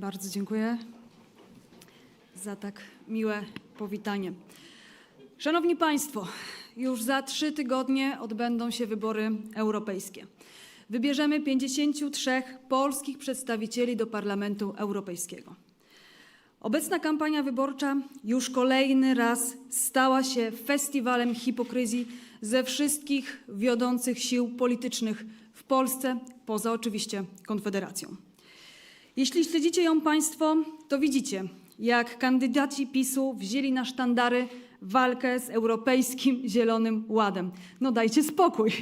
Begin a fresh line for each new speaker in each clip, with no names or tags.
Bardzo dziękuję za tak miłe powitanie. Szanowni Państwo, już za trzy tygodnie odbędą się wybory europejskie. Wybierzemy 53 polskich przedstawicieli do Parlamentu Europejskiego. Obecna kampania wyborcza już kolejny raz stała się festiwalem hipokryzji ze wszystkich wiodących sił politycznych w Polsce, poza oczywiście Konfederacją. Jeśli śledzicie ją Państwo, to widzicie, jak kandydaci PiSu wzięli na sztandary walkę z Europejskim Zielonym Ładem. No dajcie spokój.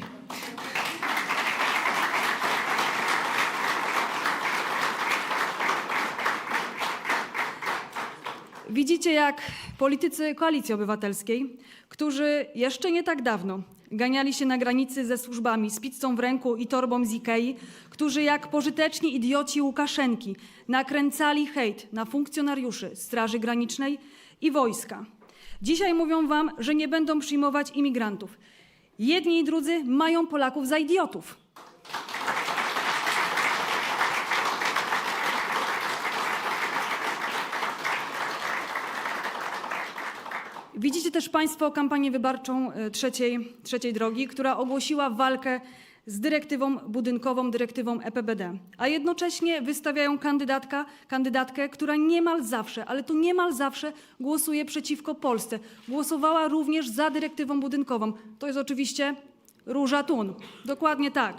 Widzicie, jak politycy Koalicji Obywatelskiej, którzy jeszcze nie tak dawno ganiali się na granicy ze służbami z pizzą w ręku i torbą z Ikei, którzy jak pożyteczni idioci Łukaszenki nakręcali hejt na funkcjonariuszy Straży Granicznej i wojska. Dzisiaj mówią wam, że nie będą przyjmować imigrantów. Jedni i drudzy mają Polaków za idiotów. Widzicie też Państwo kampanię wyborczą e, trzeciej, trzeciej drogi, która ogłosiła walkę z dyrektywą budynkową, dyrektywą EPBD, a jednocześnie wystawiają kandydatka, kandydatkę, która niemal zawsze, ale to niemal zawsze głosuje przeciwko Polsce. Głosowała również za dyrektywą budynkową. To jest oczywiście Róża Tun. Dokładnie tak.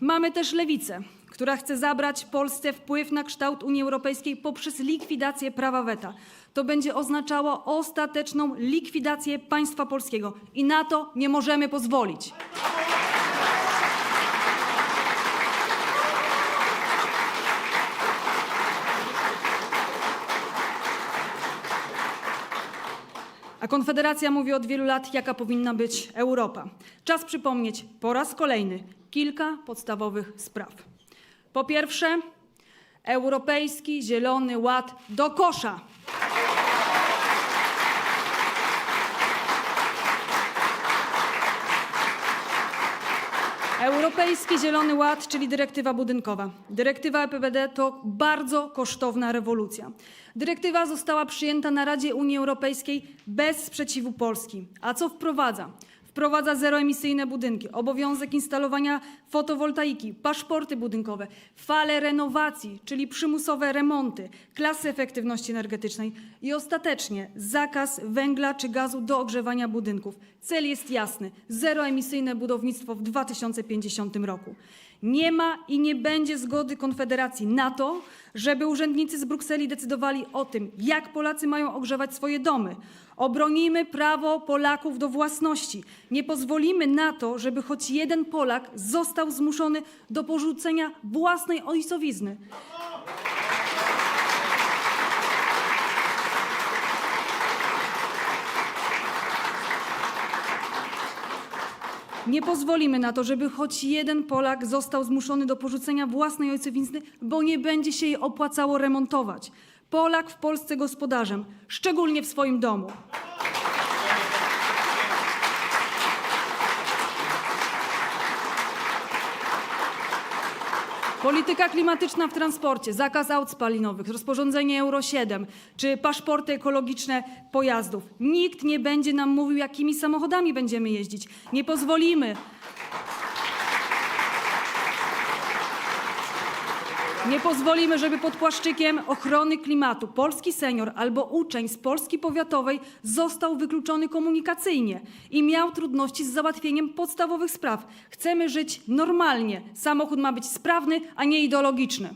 Mamy też lewicę, która chce zabrać Polsce wpływ na kształt Unii Europejskiej poprzez likwidację prawa weta. To będzie oznaczało ostateczną likwidację państwa polskiego i na to nie możemy pozwolić. A Konfederacja mówi od wielu lat, jaka powinna być Europa. Czas przypomnieć po raz kolejny kilka podstawowych spraw. Po pierwsze, Europejski Zielony Ład do kosza. Europejski Zielony Ład, czyli dyrektywa budynkowa. Dyrektywa EPBD to bardzo kosztowna rewolucja. Dyrektywa została przyjęta na Radzie Unii Europejskiej bez sprzeciwu Polski. A co wprowadza? Wprowadza zeroemisyjne budynki, obowiązek instalowania fotowoltaiki, paszporty budynkowe, fale renowacji, czyli przymusowe remonty, klasy efektywności energetycznej i ostatecznie zakaz węgla czy gazu do ogrzewania budynków. Cel jest jasny: zeroemisyjne budownictwo w 2050 roku. Nie ma i nie będzie zgody Konfederacji na to, żeby urzędnicy z Brukseli decydowali o tym, jak Polacy mają ogrzewać swoje domy. Obronimy prawo Polaków do własności. Nie pozwolimy na to, żeby choć jeden Polak został zmuszony do porzucenia własnej ojcowizny. Nie pozwolimy na to, żeby choć jeden Polak został zmuszony do porzucenia własnej ojcowizny, bo nie będzie się jej opłacało remontować. Polak w Polsce gospodarzem, szczególnie w swoim domu. Polityka klimatyczna w transporcie, zakaz aut spalinowych, rozporządzenie Euro 7 czy paszporty ekologiczne pojazdów. Nikt nie będzie nam mówił, jakimi samochodami będziemy jeździć. Nie pozwolimy. Nie pozwolimy, żeby pod płaszczykiem ochrony klimatu polski senior albo uczeń z Polski powiatowej został wykluczony komunikacyjnie i miał trudności z załatwieniem podstawowych spraw. Chcemy żyć normalnie. Samochód ma być sprawny, a nie ideologiczny.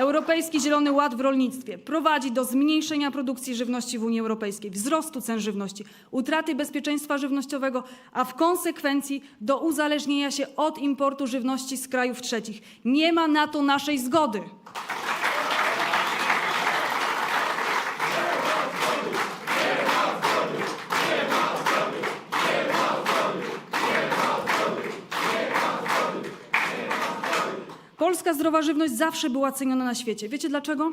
Europejski Zielony Ład w rolnictwie prowadzi do zmniejszenia produkcji żywności w Unii Europejskiej, wzrostu cen żywności, utraty bezpieczeństwa żywnościowego, a w konsekwencji do uzależnienia się od importu żywności z krajów trzecich. Nie ma na to naszej zgody. Polska zdrowa żywność zawsze była ceniona na świecie. Wiecie dlaczego?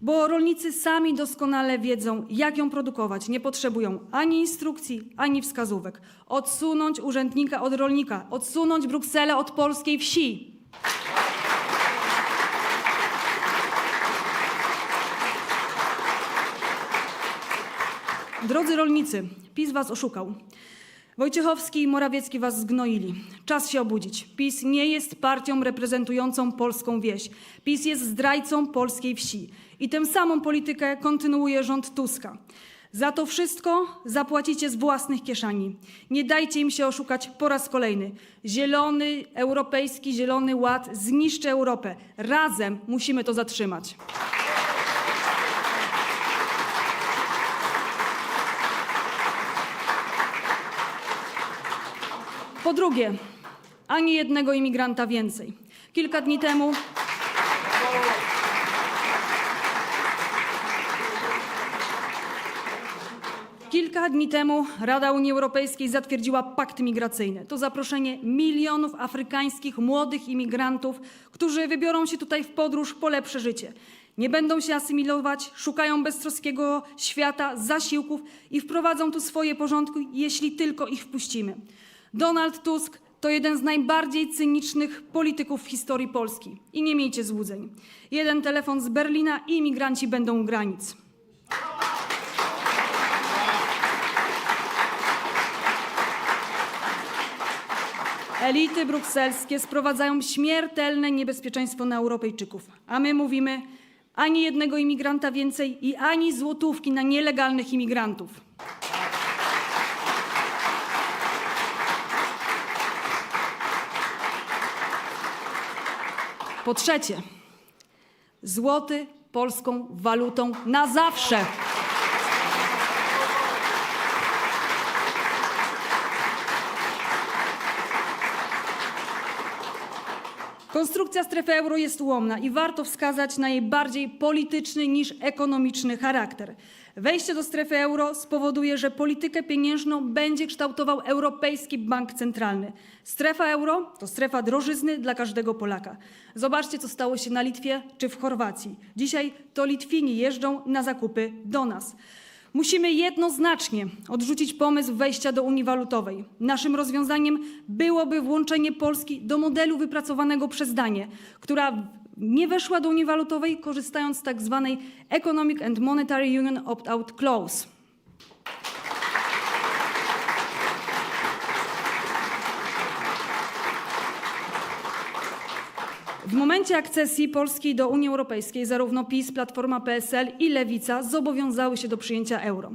bo rolnicy sami doskonale wiedzą, jak ją produkować. Nie potrzebują ani instrukcji, ani wskazówek. Odsunąć urzędnika od rolnika, odsunąć Brukselę od polskiej wsi. Drodzy rolnicy, PiS was oszukał. Wojciechowski i Morawiecki was zgnoili. Czas się obudzić. PiS nie jest partią reprezentującą polską wieś. PiS jest zdrajcą polskiej wsi. I tę samą politykę kontynuuje rząd Tuska. Za to wszystko zapłacicie z własnych kieszeni. Nie dajcie im się oszukać po raz kolejny. Zielony, europejski zielony ład zniszczy Europę. Razem musimy to zatrzymać. Po drugie, ani jednego imigranta więcej. Kilka dni temu Kilka dni temu Rada Unii Europejskiej zatwierdziła pakt migracyjny. To zaproszenie milionów afrykańskich młodych imigrantów, którzy wybiorą się tutaj w podróż po lepsze życie. Nie będą się asymilować, szukają beztroskiego świata, zasiłków i wprowadzą tu swoje porządki, jeśli tylko ich wpuścimy. Donald Tusk to jeden z najbardziej cynicznych polityków w historii Polski. I nie miejcie złudzeń. Jeden telefon z Berlina i imigranci będą u granic. Elity brukselskie sprowadzają śmiertelne niebezpieczeństwo na Europejczyków, a my mówimy ani jednego imigranta więcej i ani złotówki na nielegalnych imigrantów. Po trzecie, złoty polską walutą na zawsze. Konstrukcja strefy euro jest ułomna i warto wskazać na jej bardziej polityczny niż ekonomiczny charakter. Wejście do strefy euro spowoduje, że politykę pieniężną będzie kształtował Europejski Bank Centralny. Strefa euro to strefa drożyzny dla każdego Polaka. Zobaczcie, co stało się na Litwie czy w Chorwacji. Dzisiaj to Litwini jeżdżą na zakupy do nas. Musimy jednoznacznie odrzucić pomysł wejścia do Unii Walutowej. Naszym rozwiązaniem byłoby włączenie Polski do modelu wypracowanego przez Danię, która nie weszła do Unii Walutowej, korzystając z tak zwanej Economic and Monetary Union Opt-out Clause. W momencie akcesji Polski do Unii Europejskiej zarówno PiS, Platforma PSL i Lewica zobowiązały się do przyjęcia euro.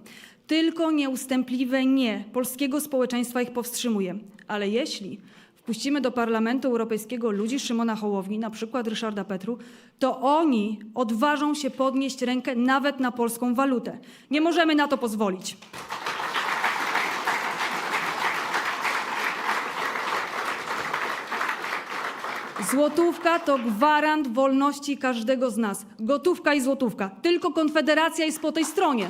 Tylko nieustępliwe nie polskiego społeczeństwa ich powstrzymuje. Ale jeśli wpuścimy do Parlamentu Europejskiego ludzi Szymona Hołowni, na przykład Ryszarda Petru, to oni odważą się podnieść rękę nawet na polską walutę. Nie możemy na to pozwolić. Złotówka to gwarant wolności każdego z nas. Gotówka i złotówka. Tylko Konfederacja jest po tej stronie.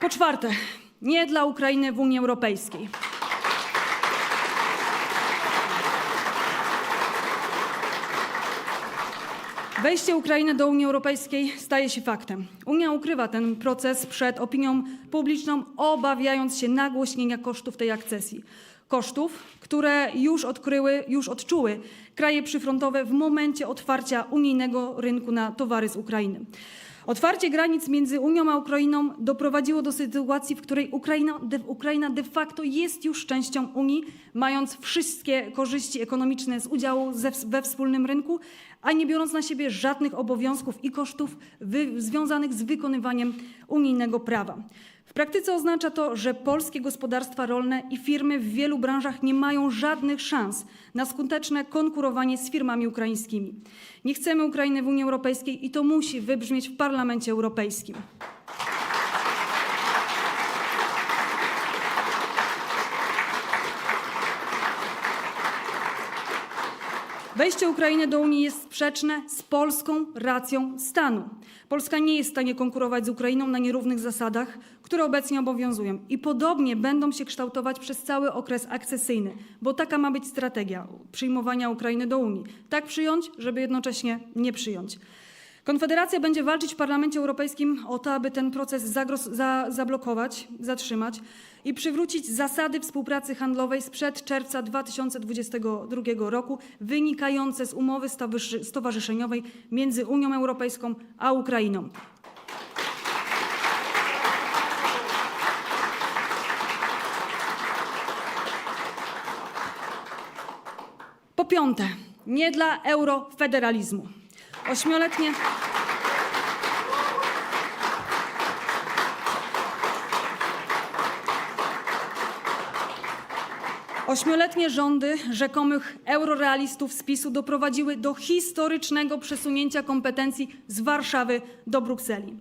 Po czwarte, nie dla Ukrainy w Unii Europejskiej. Wejście Ukrainy do Unii Europejskiej staje się faktem. Unia ukrywa ten proces przed opinią publiczną, obawiając się nagłośnienia kosztów tej akcesji. Kosztów, które już odkryły, już odczuły kraje przyfrontowe w momencie otwarcia unijnego rynku na towary z Ukrainy. Otwarcie granic między Unią a Ukrainą doprowadziło do sytuacji, w której Ukraina de, Ukraina de facto jest już częścią Unii, mając wszystkie korzyści ekonomiczne z udziału ze, we wspólnym rynku, a nie biorąc na siebie żadnych obowiązków i kosztów wy, związanych z wykonywaniem unijnego prawa. W praktyce oznacza to, że polskie gospodarstwa rolne i firmy w wielu branżach nie mają żadnych szans na skuteczne konkurowanie z firmami ukraińskimi. Nie chcemy Ukrainy w Unii Europejskiej i to musi wybrzmieć w Parlamencie Europejskim. Wejście Ukrainy do Unii jest sprzeczne z polską racją stanu. Polska nie jest w stanie konkurować z Ukrainą na nierównych zasadach, które obecnie obowiązują i podobnie będą się kształtować przez cały okres akcesyjny, bo taka ma być strategia przyjmowania Ukrainy do Unii. Tak przyjąć, żeby jednocześnie nie przyjąć. Konfederacja będzie walczyć w Parlamencie Europejskim o to, aby ten proces za, zablokować, zatrzymać i przywrócić zasady współpracy handlowej sprzed czerwca 2022 roku, wynikające z umowy stowarzyszeniowej między Unią Europejską a Ukrainą. Po piąte, nie dla eurofederalizmu. Ośmioletnie. Ośmioletnie rządy rzekomych eurorealistów z PiSu doprowadziły do historycznego przesunięcia kompetencji z Warszawy do Brukseli.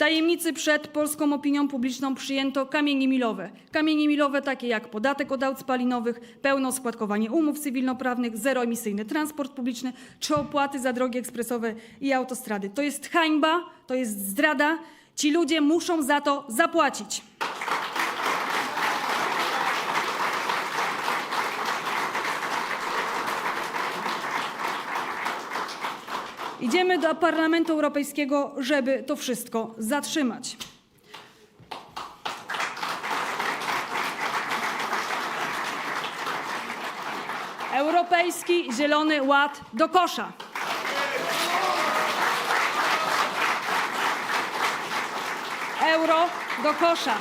Tajemnicy przed polską opinią publiczną przyjęto kamienie milowe. Kamienie milowe takie jak podatek od aut spalinowych, pełno składkowanie umów cywilnoprawnych, zeroemisyjny transport publiczny czy opłaty za drogi ekspresowe i autostrady. To jest hańba, to jest zdrada. Ci ludzie muszą za to zapłacić. Idziemy do Parlamentu Europejskiego, żeby to wszystko zatrzymać. Europejski Zielony Ład do kosza. Euro do kosza.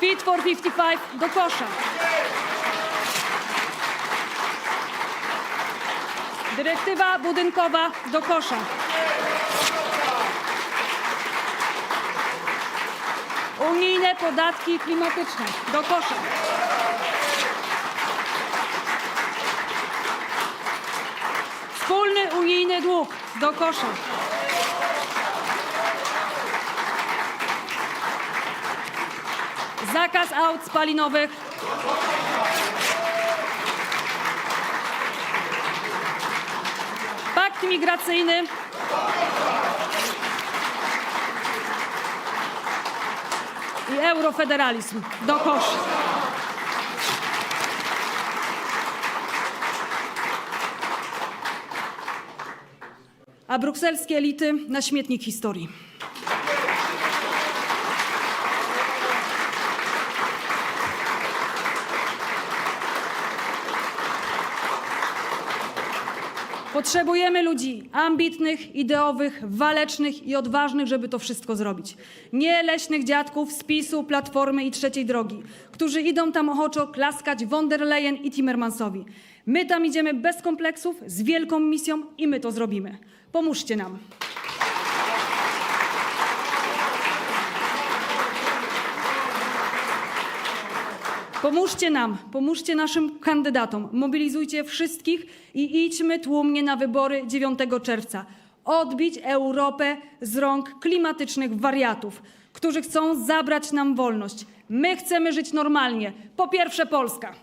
Fit for 55 do kosza. Dyrektywa budynkowa do kosza. Unijne podatki klimatyczne do kosza. Wspólny unijny dług do kosza. Zakaz aut spalinowych Pakt migracyjny. I eurofederalizm do kosza. A brukselskie elity na śmietnik historii. Potrzebujemy ludzi ambitnych, ideowych, walecznych i odważnych, żeby to wszystko zrobić. Nie leśnych dziadków z PiSu, Platformy i Trzeciej Drogi, którzy idą tam ochoczo klaskać von der Leyen i Timmermansowi. My tam idziemy bez kompleksów, z wielką misją i my to zrobimy. Pomóżcie nam. Pomóżcie nam, pomóżcie naszym kandydatom, mobilizujcie wszystkich i idźmy tłumnie na wybory 9 czerwca. Odbić Europę z rąk klimatycznych wariatów, którzy chcą zabrać nam wolność. My chcemy żyć normalnie. Po pierwsze Polska.